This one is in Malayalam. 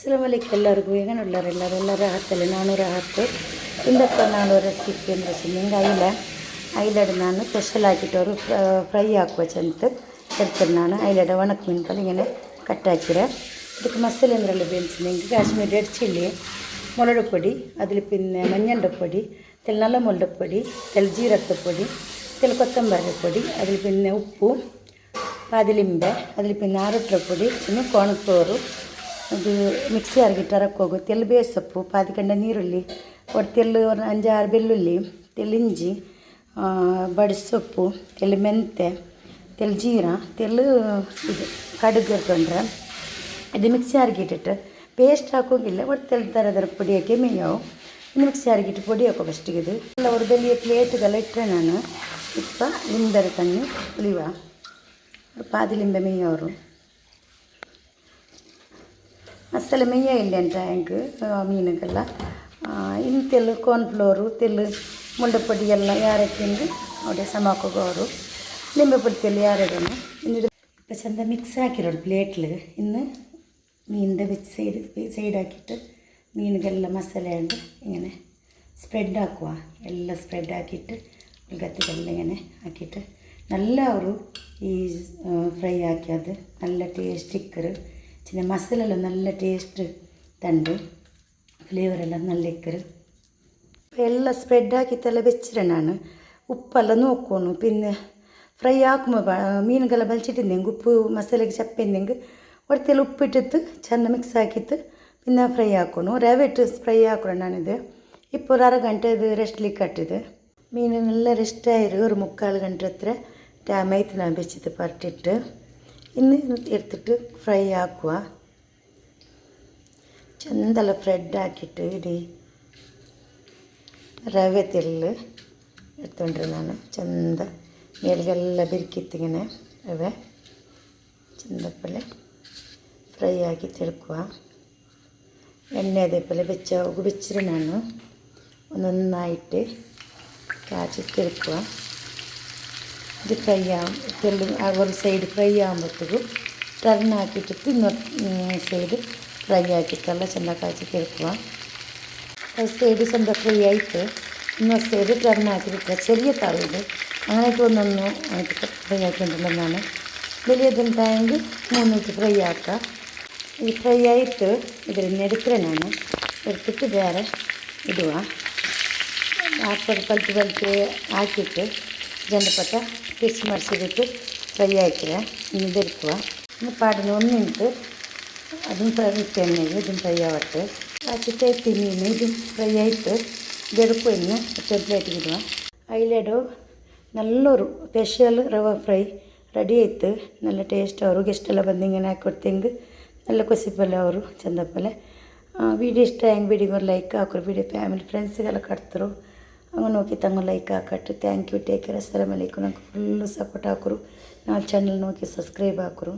ಅಸ್ಸಲಾಮಲೈಕ್ ಎಲ್ಲರಿಗೂ ಹೇಗನುಳ್ಳರೆಲ್ಲರೂ ಎಲ್ಲರ ಹತ್ತಲ್ಲಿ ನಾನ್ನೂರ ಹತ್ತು ಇಂದಪ್ಪ ನಾನು ರೆಸಿಪಿ ಅಂತ ನಿಂಗೆ ಐಲ ಐಲಡ್ ನಾನು ಸ್ಪೆಷಲ್ ಹಾಕಿಟ್ಟವರು ಫ್ರೈ ಹಾಕುವ ಚಂತ ಹೇಳ್ತೇನೆ ನಾನು ಐಲಡ ಒಣಕ ಮೀನ್ಕಲ್ ಹಿಂಗೆ ಕಟ್ ಹಾಕಿರ ಇದಕ್ಕೆ ಮಸಾಲೆ ಅಂದ್ರಲ್ಲಿ ಬೇಯಿಸಿ ನಿಂಗೆ ಕಾಶ್ಮೀರಿ ರೆಡ್ ಚಿಲ್ಲಿ ಮೊಳಡು പൊടി അതിൽ പിന്നെ മഞ്ഞളുടെ പൊടി തെൽ നല്ല മുളക് പൊടി തെൽ ജീരക പൊടി തെൽ കൊത്തമ്പാരി പൊടി അതിൽ പിന്നെ ഉപ്പു പാതിലിമ്പെ അതിൽ പിന്നെ ആറുട്ര പൊടി പിന്നെ കോൺഫ്ലോറ് ಅದು ಮಿಕ್ಸಿ ಅರ್ಗಿಟ್ಟು ಹೋಗು ತೆಲ್ ಬೇಸೊಪ್ಪು ಪಾದಿಕಂಡ ನೀರುಳ್ಳಿ ಒಟ್ಟು ತೆಲ್ಲು ಅಂಜಾರು ಬೆಳ್ಳುಳ್ಳಿ ತೆಲ್ಲಿಂಜಿ ಬಡಿಸೊಪ್ಪು ತೆಲ್ಲು ಮೆಂತೆ ತೆಲ್ಲು ಜೀರ ತೆಲ್ಲು ಇದು ಕಡುಗೆ ಇರ್ಕೊಂಡ್ರೆ ಇದು ಮಿಕ್ಸಿ ಅರ್ಗಿಟ್ಟಿಟ್ಟು ಪೇಸ್ಟ್ ಹಾಕೋಂಗಿಲ್ಲ ಒಟ್ಟು ತೆಲ್ ಥರ ಅದರ ಪುಡಿ ಹಾಕಿ ಮೇಯವು ಇನ್ನು ಮಿಕ್ಸಿ ಅರ್ಗಿಟ್ಟು ಪುಡಿ ಹಾಕೋ ಫಸ್ಟಿಗೆ ಇದು. ಎಲ್ಲ ಬೆಳ್ಳಿಯ ಪ್ಲೇಟ್ಗೆಲ್ಲ ಇಟ್ಟರೆ ನಾನು ಇಪ್ಪ ಲಿಂಬರ ತಣ್ಣಿ ಉಳಿವ. ಪಾದಿಲಿಂಬೆ ಮೇಯವರು ಅಸಲು ಮೇಯ ಇಲ್ಲ ಟ್ಯಾಂಕ್ ಮೀನುಗೆಲ್ಲ ಇನ್ನು ತೆಲ್ಲು ಕಾರ್ನ್ಫ್ಲೋರು ತೆಲ್ಲು ಮುಂಡಪೊಡಿ ಎಲ್ಲ ಯಾರು ತಿಂದು ನೋಡಿ ಸಮಾಕೋಗೋರು ಲಿಂಬೆ ಪುಡಿ ತೆಲ್ಲು ಯಾರಿಡೋನು ಇನ್ನು ഇപ്പം ചന്ത മിക്സ് ആക്കിയിട്ടുണ്ട് പ്ലേറ്റിൽ ഇന്ന് മീനിൻ്റെ വെച്ച് സൈഡ് സൈഡ് ആക്കിയിട്ട് മീനുകളെല്ലാം മസാല ഉണ്ട് ഇങ്ങനെ സ്പ്രെഡ് ആക്കുക എല്ലാം സ്പ്രെഡ് ആക്കിയിട്ട് ഉൾക്കത്തിലെല്ലാം ഇങ്ങനെ ആക്കിയിട്ട് നല്ല ഒരു ഈ ഫ്രൈ ആക്കിയത് നല്ല ടേസ്റ്റ് പിന്നെ മസാലെല്ലാം നല്ല ടേസ്റ്റ് തണ്ട് ഫ്ലേവറെല്ലാം നല്ല ഇക്കറ് എല്ലാം സ്പ്രെഡാക്കി തല ഞാൻ ഉപ്പെല്ലാം നോക്കണു. പിന്നെ ഫ്രൈ ആക്കുമ്പോൾ മീനുകളെ വലിച്ചിട്ടുണ്ടെങ്കിൽ ഉപ്പ് മസാലയ്ക്ക് ചപ്പിണ്ടെങ്കിൽ ഒടത്തിൽ ഉപ്പിട്ടിട്ട് ചെന്ന മിക്സ് ആക്കിയിട്ട് പിന്നെ ഫ്രൈ ആക്കണു. റവ ഇട്ട് ഫ്രൈ ആക്കണം ഇപ്പോൾ ഒരു അര ഗಂಟೆ ഇത് റെസ്റ്റിലേക്ക് കട്ടിത് മീൻ നല്ല റെസ്റ്റായിരുന്നു ഒരു മുക്കാൽ ഗಂಟೆ അത്ര ടൈം ഞാൻ വെച്ചിട്ട് പരട്ടിട്ട് ഇന്ന് എടുത്തിട്ട് ഫ്രൈ ആക്കുക ചെന്തല ഫ്രെഡാക്കിയിട്ട് ഇടി റവ തിരൽ എടുത്തുകൊണ്ടിരുന്നാണ് ചെന്ത മേലുകളെല്ലാം പിരിക്കിത്തിങ്ങനെ റവ ചെന്തപ്പോലെ ഫ്രൈ ആക്കി തിളക്കുക എണ്ണ അതേപോലെ വെച്ച ഉകുപിച്ചിരുന്നാണ് ഒന്നൊന്നായിട്ട് കാച്ചി തിളക്കുക ഇത് ഫ്രൈ ആവും തെല്ല് ആ ഒരു സൈഡ് ഫ്രൈ ആകുമ്പോഴത്തേക്കും ടർൺ ആക്കിയിട്ട് ഇന്നൊരു സൈഡ് ഫ്രൈ ആക്കിയിട്ടെല്ലാം ചെണ്ട കാച്ചി തിരുക്കുക ഒരു സൈഡ് ചെണ്ട ഫ്രൈ ആയിട്ട് ಇನ್ನೊಂದು ಸೈಡ್ ಟರ್ನ್ ಹಾಕಿಬಿಟ್ರೆ ചെറിയ താളിത് അങ്ങനെയൊക്കെ ഒന്നൊന്ന് ആയിട്ട് ഫ്രൈ ആക്കിയിട്ടുണ്ടെന്നാണ് വലിയതും ടാങ്ക് മൂന്നിട്ട് ഫ്രൈ ആക്കുക ഈ ഫ്രൈ ആയിട്ട് ഇതിൽ നിന്ന് എടുക്കുക ഞാൻ എടുത്തിട്ട് വേറെ ഇടുക ಹಾಕ್ಬಿಟ್ಟು ಪಲ್ಟಿ ಪಲ್ಟಿ ಹಾಕಿಟ್ಟು ಜಂಡಪಟ್ಟ ಮಿಕ್ಸ್ ಮಾಡಿಸಿಬಿಟ್ಟು ಫ್ರೈ ಆಯ್ತದೆ ಇನ್ನು ಬೆರ್ಕುವ ಇನ್ನು ಪಾಡಿನ ಒಂದು ಮಿನಿಟ್ ಅದನ್ನು ಫ್ರೈ ಎಣ್ಣೆಗೆ ಇದನ್ನು ಫ್ರೈ ಆವತ್ತು ಆಚೆ ತೇತಿ ಮೀನು ಇದು ಫ್ರೈ ಆಯಿತು ಬೆರುಕು ಇನ್ನು ಪ್ಲೇಟ್ಗೆ ಇಡುವ ಐಲೆಡು നല്ലൊരു സ്പെഷ്യൽ റവ ഫ്രൈ റെഡി ആയിത്ത് നല്ല ടേസ്റ്റ് ಅವ್ರಿಗೆ ಇಷ್ಟೆಲ್ಲ ಬಂದು ಹಿಂಗೆ ಹಾಕೊಡ್ತಿಂಗೆ നല്ല ಕೊಸಿಪಲ್ಲೆ ಅವರು ಚಂದಪಲ್ಲೆ ವಿಡಿಯೋ ಇಷ್ಟ ಹೆಂಗೆ ವಿಡಿಯೋಗೆ ಲೈಕ್ ಹಾಕೋರು ವಿಡಿಯೋ ಫ್ಯಾಮಿಲಿ ಫ್ರೆಂಡ್ಸಿಗೆಲ್ಲ ಕಟ್ತರು ಹಂಗೆ ನೋಕಿ ತಂಗ ಲೈಕ್ ಹಾಕಟ್ಟು. ಥ್ಯಾಂಕ್ ಯು ಟೇಕ್ ಕೇರ್ ಅಸ್ಸಲಾಮ್ ಅಲೈಕು ನಂಗೆ ಫುಲ್ಲು ಸಪೋರ್ಟ್ ಹಾಕರು. ನಾವು ಚಾನಲ್ ನೋಕಿ ಸಬ್ಸ್ಕ್ರೈಬ್ ಹಾಕರು.